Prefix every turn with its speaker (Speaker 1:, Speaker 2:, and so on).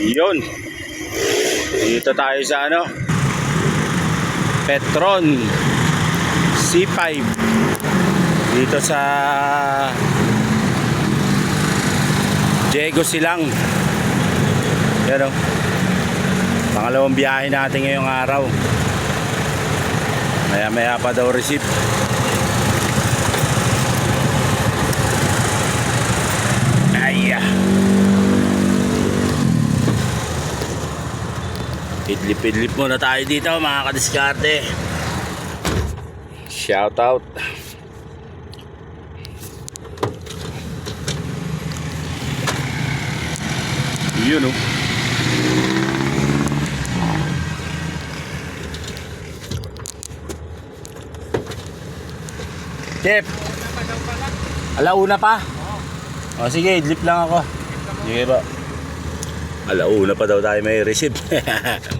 Speaker 1: Yun. Dito tayo sa ano? Petron C5. Dito sa Diego Silang. Yan o. Pangalawang biyahe natin ngayong araw. Maya maya pa daw receipt. Idlip-idlip muna tayo dito mga kadiskarte. Shout out. Yun oh. Chef. Alauna pa? O sige, idlip lang ako. Sige ba? Alauna pa daw tayo may receipt.